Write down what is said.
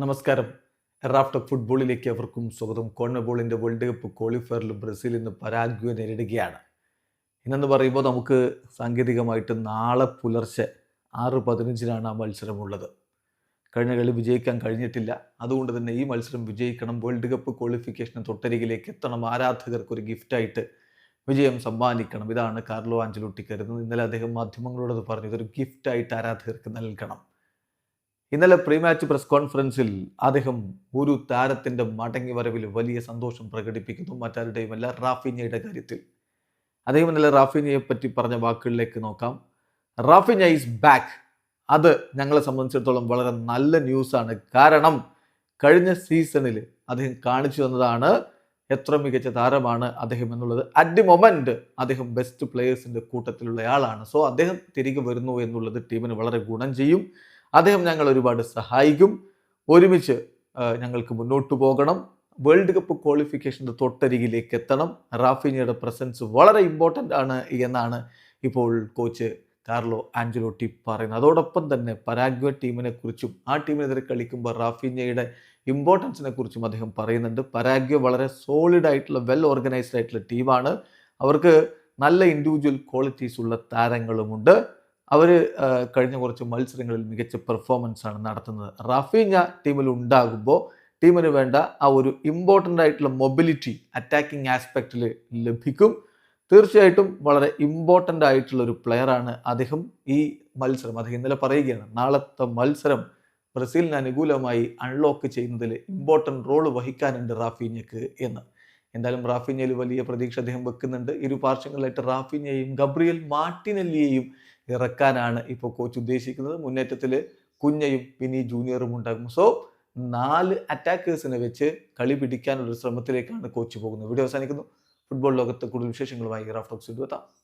നമസ്കാരം. റാഫ്റ്റർ ഫുട്ബോളിലേക്ക് അവർക്കും സ്വാഗതം. കോണബോളിന്റെ വേൾഡ് കപ്പ് ക്വാളിഫയറിൽ ബ്രസീൽ ഇന്ന് പരാഗ്വെ നേരിടുകയാണ്. ഇന്നെന്ന് പറയുമ്പോൾ നമുക്ക് സാങ്കേതികമായിട്ട് നാളെ പുലർച്ചെ ആറ് പതിനഞ്ചിനാണ് ആ മത്സരമുള്ളത്. കഴിഞ്ഞ കളി വിജയിക്കാൻ കഴിഞ്ഞിട്ടില്ല. അതുകൊണ്ട് തന്നെ ഈ മത്സരം വിജയിക്കണം. വേൾഡ് കപ്പ് ക്വാളിഫിക്കേഷൻ തൊട്ടരികിലേക്ക് എത്തണം. ആരാധകർക്ക് ഒരു ഗിഫ്റ്റായിട്ട് വിജയം സമ്മാനിക്കണം. ഇതാണ് കാർലോ ആഞ്ചലോട്ടി കരുതുന്നത്. ഇന്നലെ അദ്ദേഹം മാധ്യമങ്ങളോടത് പറഞ്ഞു. ഇതൊരു ഗിഫ്റ്റായിട്ട് ആരാധകർക്ക് നൽകണം. ഇന്നലെ പ്രീമാച്ച് പ്രസ് കോൺഫറൻസിൽ അദ്ദേഹം ഒരു താരത്തിന്റെ മടങ്ങി വരവിൽ വലിയ സന്തോഷം പ്രകടിപ്പിക്കുന്നു. മറ്റാരുടെയുമല്ല റാഫിഞ്ഞയുടെ കാര്യത്തിൽ. അദ്ദേഹം ഇന്നലെ റാഫിഞ്ഞയെ പറ്റി പറഞ്ഞ വാക്കുകളിലേക്ക് നോക്കാം. റാഫിഞ്ഞ ഈസ് ബാക്ക് അത് ഞങ്ങളെ സംബന്ധിച്ചിടത്തോളം വളരെ നല്ല ന്യൂസാണ് കാരണം കഴിഞ്ഞ സീസണിൽ അദ്ദേഹം കാണിച്ചു തന്നതാണ് എത്ര മികച്ച താരമാണ് അദ്ദേഹം എന്നുള്ളത്. അറ്റ് ദി മൊമെന്റ് അദ്ദേഹം ബെസ്റ്റ് പ്ലേയേഴ്സിന്റെ കൂട്ടത്തിലുള്ളയാളാണ് സോ അദ്ദേഹം തിരികെ വരുന്നു എന്നുള്ളത് ടീമിന് വളരെ ഗുണം ചെയ്യും. അദ്ദേഹം ഞങ്ങൾ ഒരുപാട് സഹായിക്കും. ഒരുമിച്ച് ഞങ്ങൾക്ക് മുന്നോട്ട് പോകണം. വേൾഡ് കപ്പ് ക്വാളിഫിക്കേഷന്റെ തൊട്ടരികിലേക്ക് എത്തണം. റാഫിനിയുടെ പ്രസൻസ് വളരെ ഇമ്പോർട്ടന്റ് ആണ് എന്നാണ് ഇപ്പോൾ കോച്ച് കാർലോ ആഞ്ചലോട്ടി പറയുന്നത്. അതോടൊപ്പം തന്നെ പരാഗ്വ ടീമിനെ കുറിച്ചും ആ ടീമിനെതിരെ കളിക്കുമ്പോൾ റാഫിനിയയുടെ ഇമ്പോർട്ടൻസിനെ കുറിച്ചും അദ്ദേഹം പറയുന്നുണ്ട്. പരാഗ്വ വളരെ സോളിഡ് ആയിട്ടുള്ള വെൽ ഓർഗനൈസ്ഡ് ആയിട്ടുള്ള ടീമാണ്. അവർക്ക് നല്ല ഇൻഡിവിജ്വൽ ക്വാളിറ്റീസ് ഉള്ള താരങ്ങളുമുണ്ട്. അവർ കഴിഞ്ഞ കുറച്ച് മത്സരങ്ങളിൽ മികച്ച പെർഫോമൻസ് ആണ് നടത്തുന്നത്. റഫീഞ്ഞ ടീമിൽ ഉണ്ടാകുമ്പോൾ ടീമിന് വേണ്ട ആ ഒരു ഇമ്പോർട്ടന്റ് ആയിട്ടുള്ള മൊബിലിറ്റി അറ്റാക്കിംഗ് ആസ്പെക്റ്റിൽ ലഭിക്കും. തീർച്ചയായിട്ടും വളരെ ഇമ്പോർട്ടന്റ് ആയിട്ടുള്ള ഒരു പ്ലെയറാണ് അദ്ദേഹം ഈ മത്സരം. അദ്ദേഹം ഇന്നലെ പറയുകയാണ് നാളത്തെ മത്സരം ബ്രസീലിന് അനുകൂലമായി അൺലോക്ക് ചെയ്യുന്നതിൽ ഇമ്പോർട്ടന്റ് റോൾ വഹിക്കാനുണ്ട് റാഫീഞ്ഞക്ക് എന്ന്. എന്തായാലും റാഫീഞ്ഞയിൽ വലിയ പ്രതീക്ഷ അദ്ദേഹം വെക്കുന്നുണ്ട്. ഇരു പാർശ്വങ്ങളിലായിട്ട് റാഫീഞ്ഞയെയും ഗബ്രിയൽ മാർട്ടിനെല്ലിയെയും ഇറക്കാനാണ് ഇപ്പോൾ കോച്ച് ഉദ്ദേശിക്കുന്നത്. മുന്നേറ്റത്തിൽ കുഞ്ഞയും പിനി ജൂനിയറും ഉണ്ടാകും. സോ നാല് അറ്റാക്കേഴ്സിനെ വെച്ച് കളി പിടിക്കാനുള്ള ശ്രമത്തിലേക്കാണ് കോച്ച് പോകുന്നത്. വീഡിയോ അവസാനിക്കുന്നു. ഫുട്ബോൾ ലോകത്തെ കൂടുതൽ വിശേഷങ്ങളുമായി റാഫ്റ്റോക്സ് എത്താം.